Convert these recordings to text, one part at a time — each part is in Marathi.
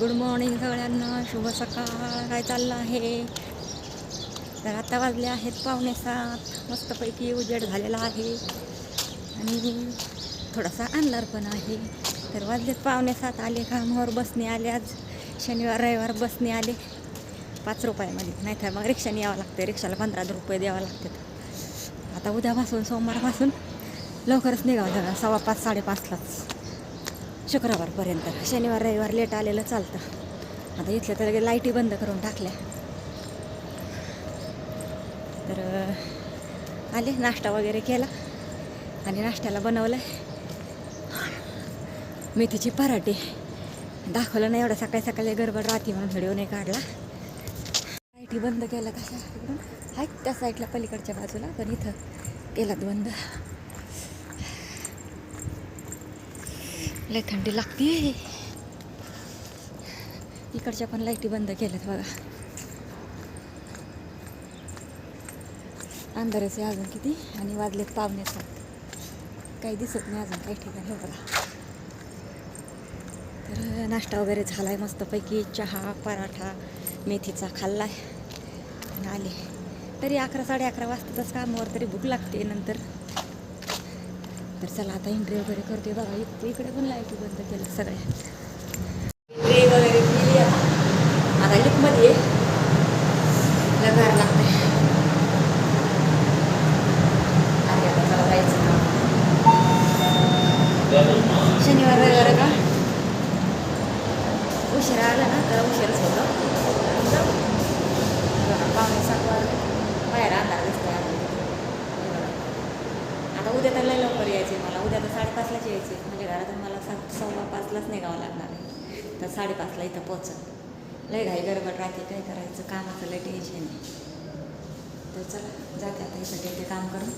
गुड मॉर्निंग सगळ्यांना शुभ सकाळ काय चाललं आहे? तर आता वाजले आहेत पावणे सात मस्तपैकी उजेड झालेला आहे. आणि थोडासा अंधार पण आहे. तर वाजलेत पावणे सात आले कामावर बसने आले आज. शनिवार रविवार बसने आले. पाच रुपयामध्ये नाहीतर मग रिक्षाने यावं लागतं. रिक्षाला पंधरा रुपये द्यावं लागतात. आता उद्यापासून सोमवारपासून लवकरच निघावं सव्वा पाच साडेपाचलाच. शुक्रवारपर्यंत. शनिवार रविवार लेट आलेलं चालतं. आता इथल्या तर लाईटी बंद करून टाकल्या. तर आले नाश्ता वगैरे केला आणि नाश्त्याला बनवलं मेथीची पराठे. दाखवलं नाही एवढं सकाळी सकाळी गडबड राहते म्हणून व्हिडिओ नाही काढला. लाईटी बंद केलं कशा तिकडून आहेत त्या साईडला पलीकडच्या बाजूला पण इथं केलात बंद. लय थंडी लागते. इकडच्या पण लाईटी बंद केल्यात बघा. अंधारच आहे अजून किती आणि वाजलेत पावणे सात. काही दिसत नाही अजून काही ठिकाणी बघा. तर नाश्ता वगैरे झाला आहे मस्तपैकी. चहा पराठा मेथीचा खाल्ला आहे आणि आले. तरी अकरा साडे अकरा वाजतातच. कामावर तरी भूक लागते नंतर. तर चला आता एंट्री वगैरे करते बघा. इकडे पण लाइट बंद केलं सगळ्या. एंट्री वगैरे केली आता आता लिफ्टमध्ये लगार लागते आधी आता चला जायचं ना. शनिवार रविवार का? उशिरा आला ना तर उशीरच होतो. पाहुणे सात वाजले. बाहेर अंधार दिसतो आता उद्या तर लय लवकर यायचे मला. उद्या तर साडेपाचलाच यायचे म्हणजे घरातून मला सात सव्वा पाचलाच निघावं लागणार आहे. तर साडेपाचला इथं पोचत लय घाई गडबड राहते. काय करायचं? कामाचं लय टेन्शन आहे. तर चला जाते आता इथं ते काम करून.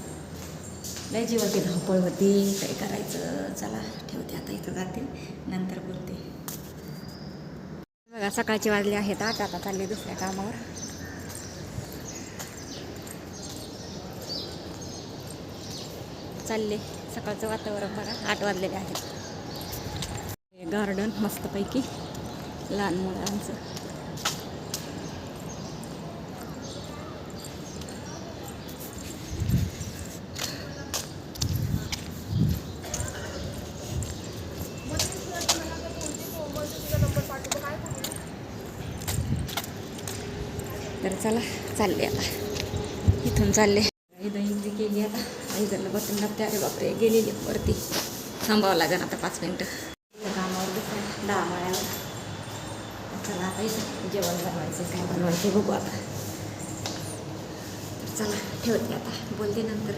लय जीवाची धावपळ होती. काय करायचं? चला ठेवते आता इथं जाते. नंतर बोलते. बघा सकाळचे वाजले आहेत. आठ आता चालले दुसऱ्या कामावर. चालले. सकाळचं वातावरण बघा आठ वाजलेले आहे गार्डन मस्तपैकी लहान मुलांचं. तर चला चालले आता. इथून चालले. इथं इंग्री केली आता. आईजरला बसून लागते अरे बापरे गेलेली वरती. थांबावं लागेल आता पाच मिनटं. कामावर दहा माळ्यावर. चला आता जेवण बनवायचं काय बनवायचं बघू आता. तर चला ठेवते आता. बोलते नंतर.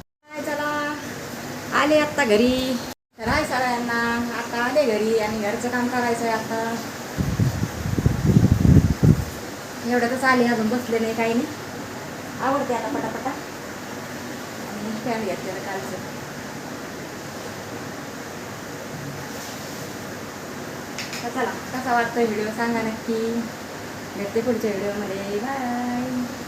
काय चला. आले आत्ता घरी. तर आहे सगळ्यांना. आता आले घरी आणि घरचं काम करायचं आहे आता. एवढ्यातच आले अजून बसले नाही काही नाही. आवडते आता पटापटा. फॅन घेतलेलं कालचं. तर चला कसा वाटतोय व्हिडिओ? सांगा नक्की. भेटते पुढच्या व्हिडिओमध्ये. बाय.